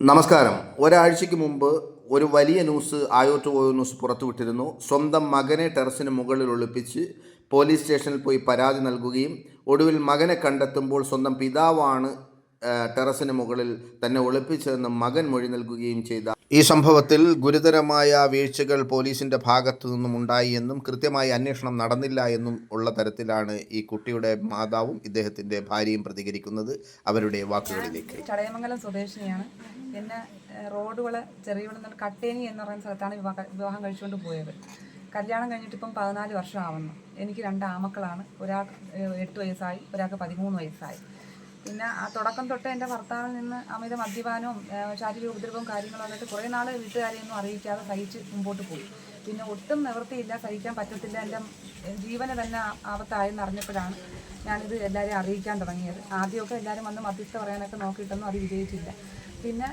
നമസ്കാരം. ഒരാഴ്ചയ്ക്ക് മുമ്പ് ഒരു വലിയ ന്യൂസ് ആയോട്ട് പോയ ന്യൂസ് പുറത്തുവിട്ടിരുന്നു സ്വന്തം മകനെ ടെറസിന് മുകളിൽ ഒളിപ്പിച്ച് പോലീസ് സ്റ്റേഷനിൽ പോയി പരാതി നൽകുകയും ഒടുവിൽ മകനെ കണ്ടെത്തുമ്പോൾ സ്വന്തം പിതാവാണ് ടെറസിന് മുകളിൽ തന്നെ ഒളിപ്പിച്ചതെന്ന് മകൻ മൊഴി നൽകുകയും ചെയ്ത ഈ സംഭവത്തിൽ ഗുരുതരമായ വീഴ്ചകൾ പോലീസിന്റെ ഭാഗത്തു നിന്നും ഉണ്ടായി എന്നും കൃത്യമായി അന്വേഷണം നടന്നില്ല എന്നും ഉള്ള തരത്തിലാണ് ഈ കുട്ടിയുടെ മാതാവും ഇദ്ദേഹത്തിന്റെ ഭാര്യയും പ്രതികരിക്കുന്നത്. അവരുടെ വാക്കുകളിലേക്ക്. ചടയമംഗലം സ്വദേശിനിയാണ്. എന്നെ റോഡുകൾ റോഡുകൾ ചെറിയ കട്ടേനി എന്ന് പറയുന്ന സ്ഥലത്താണ് വിവാഹം വിവാഹം കഴിച്ചുകൊണ്ട് പോയത്. കല്യാണം കഴിഞ്ഞിട്ട് ഇപ്പം പതിനാല് വർഷം ആവുന്നു എനിക്ക് രണ്ട് ആമക്കളാണ്. ഒരാൾക്ക് എട്ട് വയസ്സായി. ഒരാൾക്ക് പതിമൂന്ന് വയസ്സായി. പിന്നെ ആ തുടക്കം തൊട്ട് എന്റെ ഭർത്താവിൽ നിന്ന് അമിത മദ്യപാനവും ശാരീരിക ഉപദ്രവവും കാര്യങ്ങളും വന്നിട്ട് കുറേ നാൾ വീട്ടുകാരെയൊന്നും അറിയിക്കാതെ സഹിച്ച് മുമ്പോട്ട് പോയി. പിന്നെ ഒട്ടും നിവൃത്തിയില്ല സഹിക്കാൻ പറ്റത്തില്ല. എന്റെ ജീവന് തന്നെ ആപത്തായെന്ന് അറിഞ്ഞപ്പോഴാണ് ഞാനിത് എല്ലാവരെയും അറിയിക്കാൻ തുടങ്ങിയത്. ആദ്യമൊക്കെ എല്ലാവരും വന്ന് മധ്യസ്ഥ പറയാനൊക്കെ നോക്കിയിട്ടൊന്നും അത് വിജയിച്ചില്ല. പിന്നെ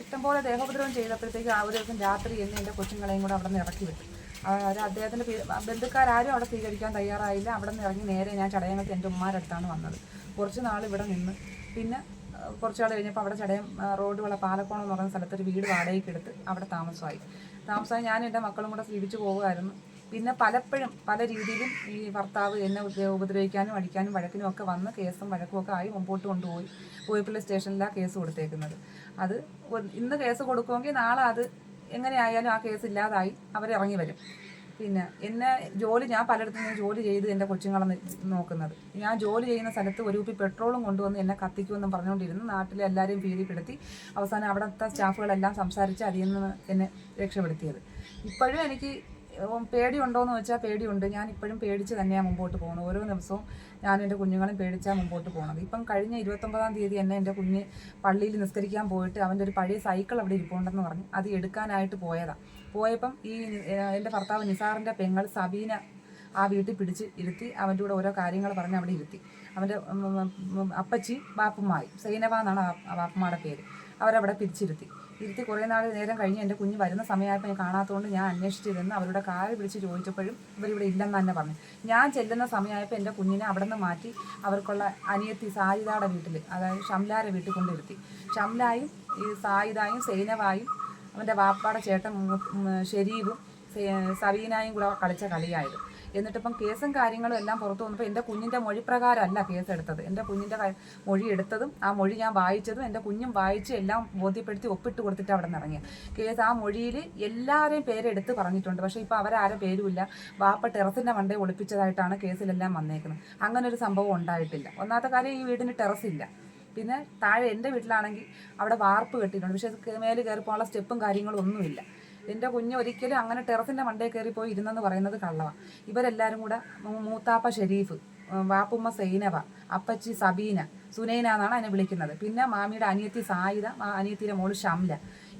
ഇഷ്ടംപോലെ ദേഹോപദ്രവം ചെയ്തപ്പോഴത്തേക്ക് ആ ഒരു ദിവസം രാത്രി എന്നെ എന്റെ കൊച്ചുങ്ങളെയും കൂടെ അവിടെ നിന്ന് ഇറക്കി വിട്ടു. അവർ അദ്ദേഹത്തിന്റെ ബന്ധുക്കാരും അവിടെ സ്വീകരിക്കാൻ തയ്യാറായില്ല. അവിടെ നിന്ന് ഇറങ്ങി നേരെ ഞാൻ ചടയങ്ങൾക്ക് എന്റെ ഉമ്മാരുടെ അടുത്താണ് വന്നത്. കുറച്ച് നാൾ ഇവിടെ നിന്ന്. പിന്നെ കുറച്ച് നാൾ കഴിഞ്ഞപ്പോൾ അവിടെ ചടയം റോഡുള്ള പാലക്കോണം എന്ന് പറയുന്ന സ്ഥലത്തൊരു വീട് വാടകയ്ക്ക് എടുത്ത് അവിടെ താമസമായി. താമസമായി. ഞാൻ എന്റെ മക്കളും കൂടെ സ്വീകരിച്ച് പോകുമായിരുന്നു പിന്നെ പലപ്പോഴും പല രീതിയിലും ഈ ഭർത്താവ് എന്നെ ഉപ- ഉപദ്രവിക്കാനും അടിക്കാനും വഴക്കിനും ഒക്കെ വന്ന് കേസും വഴക്കും ഒക്കെ ആയി മുമ്പോട്ട് കൊണ്ടുപോയി പോയപ്പള്ളി സ്റ്റേഷനിലാണ് കേസ് കൊടുത്തേക്കുന്നത്. അത് ഇന്ന് കേസ് കൊടുക്കുമെങ്കിൽ നാളെ അത് എങ്ങനെയായാലും ആ കേസ് ഇല്ലാതായി അവരിറങ്ങി വരും. പിന്നെ എന്നെ ജോലി ഞാൻ പലയിടത്തും ഞാൻ ജോലി ചെയ്ത് എന്റെ കൊച്ചുങ്ങളെ നോക്കുന്നത്. ഞാൻ ജോലി ചെയ്യുന്ന സ്ഥലത്ത് ഒരു കുപ്പി പെട്രോളും കൊണ്ടുവന്ന് എന്നെ കത്തിക്കുമെന്നും പറഞ്ഞുകൊണ്ടിരുന്നു. നാട്ടിലെ എല്ലാവരെയും ഭീതിപ്പെടുത്തി അവസാനം അവിടുത്തെ സ്റ്റാഫുകളെല്ലാം സംസാരിച്ച് അതിൽ നിന്ന് എന്നെ രക്ഷപ്പെടുത്തിയത്. ഇപ്പോഴും എനിക്ക് പേടിയുണ്ടോയെന്ന് വെച്ചാൽ പേടിയുണ്ട്. ഞാൻ ഇപ്പോഴും പേടിച്ച് തന്നെയാണ് മുമ്പോട്ട് പോകുന്നത് ഓരോ ദിവസവും ഞാൻ എന്റെ കുഞ്ഞുങ്ങളും പേടിച്ചാൽ മുമ്പോട്ട് പോകുന്നത് ഇപ്പം കഴിഞ്ഞ ഇരുപത്തൊമ്പതാം തീയതി എന്നെ എന്റെ കുഞ്ഞ് പള്ളിയിൽ നിസ്കരിക്കാൻ പോയിട്ട് അവന്റെ ഒരു പഴയ സൈക്കിൾ അവിടെ ഇരിപ്പുണ്ടെന്ന് പറഞ്ഞു അത് എടുക്കാനായിട്ട് പോയതാണ് പോയപ്പം ഈ എന്റെ ഭർത്താവ് നിസാറിന്റെ പെങ്ങൾ സബീന ആ വീട്ടിൽ പിടിച്ച് ഇരുത്തി അവന്റെ കൂടെ ഓരോ കാര്യങ്ങൾ പറഞ്ഞ് അവിടെ ഇരുത്തി. അവന്റെ അപ്പച്ചി ബാപ്പുമായി സൈനവ എന്നാണ് ആ ബാപ്പുമാരുടെ പേര്. അവരവിടെ പിരിച്ചിരുത്തി. ഇരുത്തി കുറേ നാൾ നേരം കഴിഞ്ഞ് എന്റെ കുഞ്ഞ് വരുന്ന സമയമായപ്പോൾ ഞാൻ കാണാത്തതുകൊണ്ട് ഞാൻ അന്വേഷിച്ചിരുന്ന് അവരുടെ കാൽ പിടിച്ച് ചോദിച്ചപ്പോഴും ഇവരിവിടെ ഇല്ലെന്ന് തന്നെ പറഞ്ഞു. ഞാൻ ചെല്ലുന്ന സമയമായപ്പോൾ എന്റെ കുഞ്ഞിനെ അവിടെ നിന്ന് മാറ്റി അവർക്കുള്ള അനിയത്തി സായിദയുടെ വീട്ടിൽ അതായത് ഷംലാരെ വീട്ടിൽ കൊണ്ടിരുത്തി ഷംലായും ഈ സായിദായും സൈനവായും അവന്റെ വാപ്പാടെ ചേട്ടൻ ഷെരീഫും സവീനായും കൂടെ കളിച്ച കളിയായത് എന്നിട്ടിപ്പം കേസും കാര്യങ്ങളും എല്ലാം പുറത്തു വന്നപ്പോൾ എന്റെ കുഞ്ഞിന്റെ മൊഴി പ്രകാരമല്ല കേസ് എടുത്തത് എന്റെ കുഞ്ഞിന്റെ മൊഴി എടുത്തതും ആ മൊഴി ഞാൻ വായിച്ചതും എന്റെ കുഞ്ഞും വായിച്ച് എല്ലാം ബോധ്യപ്പെടുത്തി ഒപ്പിട്ട് കൊടുത്തിട്ട് അവിടെ നിന്ന് ഇറങ്ങിയ കേസ് ആ മൊഴിയിൽ എല്ലാവരെയും പേരെടുത്ത് പറഞ്ഞിട്ടുണ്ട്. പക്ഷേ ഇപ്പോൾ അവരാരും പേരുമില്ല. വാപ്പ ടെറസിന്റെ മണ്ടേ ഒളിപ്പിച്ചതായിട്ടാണ് കേസിലെല്ലാം വന്നേക്കുന്നത്. അങ്ങനെ ഒരു സംഭവം ഉണ്ടായിട്ടില്ല. ഒന്നാമത്തെ കാര്യം ഈ വീടിന് ടെറസ് ഇല്ല പിന്നെ താഴെ എന്റെ വീട്ടിലാണെങ്കിൽ അവിടെ വാർപ്പ് കെട്ടിയിട്ടുണ്ട്. പക്ഷേ മേലെ കയറി പോകാനുള്ള സ്റ്റെപ്പും കാര്യങ്ങളും ഒന്നുമില്ല. എന്റെ കുഞ്ഞ് ഒരിക്കലും അങ്ങനെ ടെറസിന്റെ മണ്ടേ കയറി പോയി ഇരുന്നെന്ന് പറയുന്നത് കള്ളവാണ് ഇവരെല്ലാവരും കൂടെ മൂത്താപ്പ ഷെരീഫ് വാപ്പുമ്മ സൈനവ അപ്പച്ചി സബീന സുനൈന എന്നാണ് അതിനെ വിളിക്കുന്നത്. പിന്നെ മാമിയുടെ അനിയത്തി സായിദ അനിയത്തിയുടെ മോൾ ഷംല.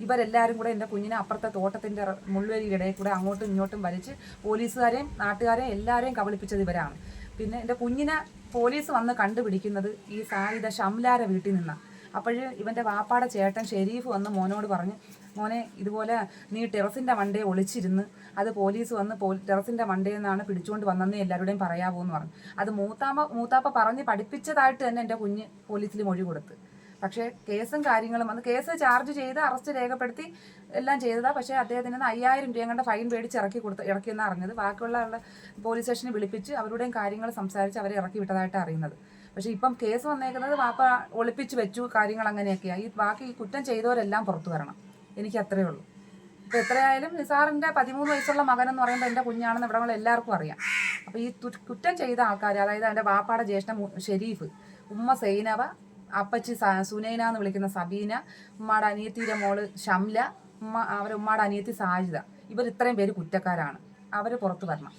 ഇവരെല്ലാവരും കൂടെ എന്റെ കുഞ്ഞിനെ അപ്പുറത്തെ തോട്ടത്തിന്റെ മുള്ളുവരിയുടെ കൂടെ അങ്ങോട്ടും ഇങ്ങോട്ടും വലിച്ച് പോലീസുകാരെയും നാട്ടുകാരെയും എല്ലാവരെയും കബളിപ്പിച്ചത് ഇവരാണ്. പിന്നെ എന്റെ കുഞ്ഞിനെ പോലീസ് വന്ന് കണ്ടുപിടിക്കുന്നത് ഈ സായിദ ഷംലാര വീട്ടിൽ നിന്നാണ് അപ്പോഴ് ഇവന്റെ വാപ്പാടെ ചേട്ടൻ ഷെരീഫ് വന്ന് മോനോട് പറഞ്ഞു മോനെ ഇതുപോലെ നീ ടെറസിന്റെ മണ്ടേ ഒളിച്ചിരുന്ന് അത് പോലീസ് വന്ന് പോ ടെറസിന്റെ മണ്ടയിൽ നിന്നാണ് പിടിച്ചുകൊണ്ട് വന്നെന്ന് എല്ലാവരുടെയും പറയാവൂ എന്ന് പറഞ്ഞു. അത് മൂത്താമ്മ മൂത്താപ്പ പറഞ്ഞ് പഠിപ്പിച്ചതായിട്ട് തന്നെ എന്റെ കുഞ്ഞ് പോലീസിൽ മൊഴി കൊടുത്ത്. പക്ഷേ കേസും കാര്യങ്ങളും വന്ന് കേസ് ചാർജ് ചെയ്ത് അറസ്റ്റ് രേഖപ്പെടുത്തി എല്ലാം ചെയ്തതാ. പക്ഷേ അദ്ദേഹത്തിന് നിന്ന് അയ്യായിരം രൂപയും കണ്ട ഫൈൻ പേടിച്ച് ഇറക്കി കൊടുത്ത് ഇറക്കിയെന്ന് അറിഞ്ഞത്. ബാക്കിയുള്ള പോലീസ് സ്റ്റേഷനിൽ വിളിപ്പിച്ച് അവരുടെയും കാര്യങ്ങൾ സംസാരിച്ച് അവരെ ഇറക്കി വിട്ടതായിട്ട് അറിയുന്നത്. പക്ഷേ ഇപ്പം കേസ് വന്നേക്കുന്നത് വാപ്പ ഒളിപ്പിച്ച് വെച്ചു കാര്യങ്ങൾ അങ്ങനെയൊക്കെയാണ് ഈ ബാക്കി കുറ്റം ചെയ്തവരെല്ലാം പുറത്തു വരണം. എനിക്ക് അത്രയേ ഉള്ളൂ. ഇപ്പം എത്രയായാലും നിസാറിന്റെ പതിമൂന്ന് വയസ്സുള്ള മകൻ എന്ന് പറയുമ്പോൾ എന്റെ കുഞ്ഞാണെന്ന് ഇവിടെ എല്ലാവർക്കും അറിയാം. അപ്പോൾ ഈ കുറ്റം ചെയ്ത ആൾക്കാർ അതായത് എന്റെ വാപ്പാടെ ജ്യേഷ്ഠ ഷെരീഫ് ഉമ്മ സൈനവ അപ്പച്ചി സുനൈന എന്ന് വിളിക്കുന്ന സബീന ഉമ്മയുടെ അനിയത്തിയുടെ മോൾ ഷംല ഉമ്മ അവരുടെ ഉമ്മയുടെ അനിയത്തി സാജിത ഇവർ ഇത്രയും പേര് കുറ്റക്കാരാണ്. അവർ പുറത്തു വരണം.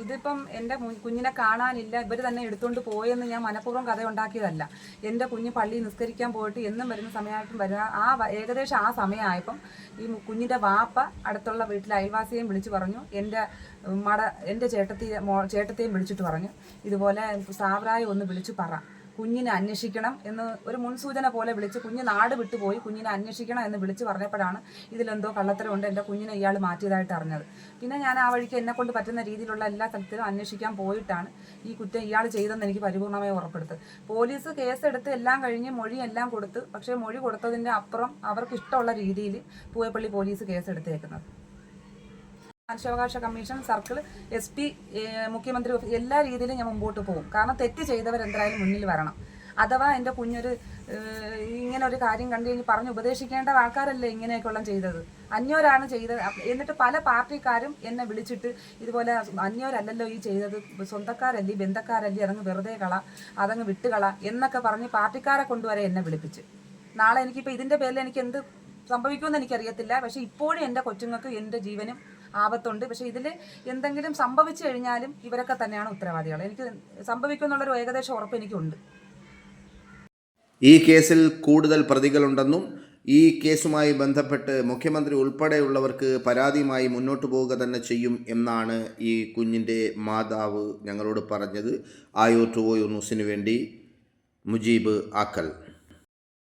ഇതിപ്പം എന്റെ കുഞ്ഞിനെ കാണാനില്ല ഇവർ തന്നെ എടുത്തുകൊണ്ട് പോയെന്ന് ഞാൻ മനഃപൂർവം കഥ ഉണ്ടാക്കിയതല്ല എന്റെ കുഞ്ഞ് പള്ളി നിസ്കരിക്കാൻ പോയിട്ട് എന്നും വരുന്ന സമയമായിട്ടും വരുന്ന ആ ഏകദേശം ആ സമയമായപ്പം ഈ കുഞ്ഞിന്റെ വാപ്പ അടുത്തുള്ള വീട്ടിലെ അയൽവാസിയെയും വിളിച്ചു പറഞ്ഞു എന്റെ മട എന്റെ ചേട്ടത്തി ചേട്ടത്തെയും വിളിച്ചിട്ട് പറഞ്ഞു ഇതുപോലെ സാവറായി ഒന്ന് വിളിച്ചു പറ. കുഞ്ഞിനെ അന്വേഷിക്കണം എന്ന് ഒരു മുൻസൂചന പോലെ വിളിച്ച് കുഞ്ഞ് നാട് വിട്ടുപോയി കുഞ്ഞിനെ അന്വേഷിക്കണം എന്ന് വിളിച്ച് പറഞ്ഞപ്പോഴാണ് ഇതിലെന്തോ കള്ളത്തരമുണ്ട് എന്റെ കുഞ്ഞിനെ ഇയാൾ മാറ്റിയതായിട്ട് അറിഞ്ഞത്. പിന്നെ ഞാൻ ആ വഴിക്ക് എന്നെ കൊണ്ട് പറ്റുന്ന രീതിയിലുള്ള എല്ലാ സ്ഥലത്തിലും അന്വേഷിക്കാൻ പോയിട്ടാണ് ഈ കുറ്റം ഇയാൾ ചെയ്തെന്ന് എനിക്ക് പരിപൂർണമായി ഉറപ്പെടുത്ത് പോലീസ് കേസെടുത്ത് എല്ലാം കഴിഞ്ഞ് മൊഴി എല്ലാം കൊടുത്ത് പക്ഷേ മൊഴി കൊടുത്തതിന്റെ അപ്പുറം അവർക്ക് ഇഷ്ടമുള്ള രീതിയിൽ പൂയപ്പള്ളി പോലീസ് കേസെടുത്തേക്കുന്നത്. മനുഷ്യാവകാശ കമ്മീഷൻ സർക്കിൾ എസ് പി മുഖ്യമന്ത്രി എല്ലാ രീതിയിലും ഞാൻ മുമ്പോട്ട് പോകും. കാരണം തെറ്റ് ചെയ്തവർ എന്തായാലും മുന്നിൽ വരണം. അഥവാ എന്റെ കുഞ്ഞൊരു ഇങ്ങനെ ഒരു കാര്യം കണ്ടു കഴിഞ്ഞ് പറഞ്ഞ് ഉപദേശിക്കേണ്ട ആൾക്കാരല്ലേ ഇങ്ങനെയൊക്കെയുള്ള ചെയ്തത്. അന്യോരാണ് ചെയ്തത്. എന്നിട്ട് പല പാർട്ടിക്കാരും എന്നെ വിളിച്ചിട്ട് ഇതുപോലെ അന്യോരല്ലല്ലോ ഈ ചെയ്തത്. സ്വന്തക്കാരല്ലേ ബന്ധക്കാരല്ലേ അതങ്ങ് വെറുതെ കള അതങ്ങ് വിട്ടുകള എന്നൊക്കെ പറഞ്ഞ് പാർട്ടിക്കാരെ കൊണ്ടുവരെ എന്നെ വിളിപ്പിച്ച്. നാളെ എനിക്കിപ്പോൾ ഇതിന്റെ പേരിൽ എനിക്ക് എന്ത് സംഭവിക്കുമെന്ന് എനിക്കറിയത്തില്ല. പക്ഷേ ഇപ്പോഴും എന്റെ കൊച്ചുങ്ങൾക്ക് എന്റെ ജീവനും ആപത്തുണ്ട്. പക്ഷെ ഇതിൽ എന്തെങ്കിലും സംഭവിച്ചു കഴിഞ്ഞാലും ഇവരൊക്കെ തന്നെയാണ് ഉത്തരവാദികൾ. എനിക്ക് സംഭവിക്കുമെന്നുള്ളൊരു ഏകദേശം ഉറപ്പ് എനിക്കുണ്ട്. ഈ കേസിൽ കൂടുതൽ പ്രതികളുണ്ടെന്നും ഈ കേസുമായി ബന്ധപ്പെട്ട് മുഖ്യമന്ത്രി ഉൾപ്പെടെയുള്ളവർക്ക് പരാതിയുമായി മുന്നോട്ട് പോവുക തന്നെ ചെയ്യും എന്നാണ് ഈ കുഞ്ഞിന്റെ മാതാവ് ഞങ്ങളോട് പറഞ്ഞത്. ആയോ ടു ന്യൂസിന് വേണ്ടി മുജീബ് ആക്കൽ.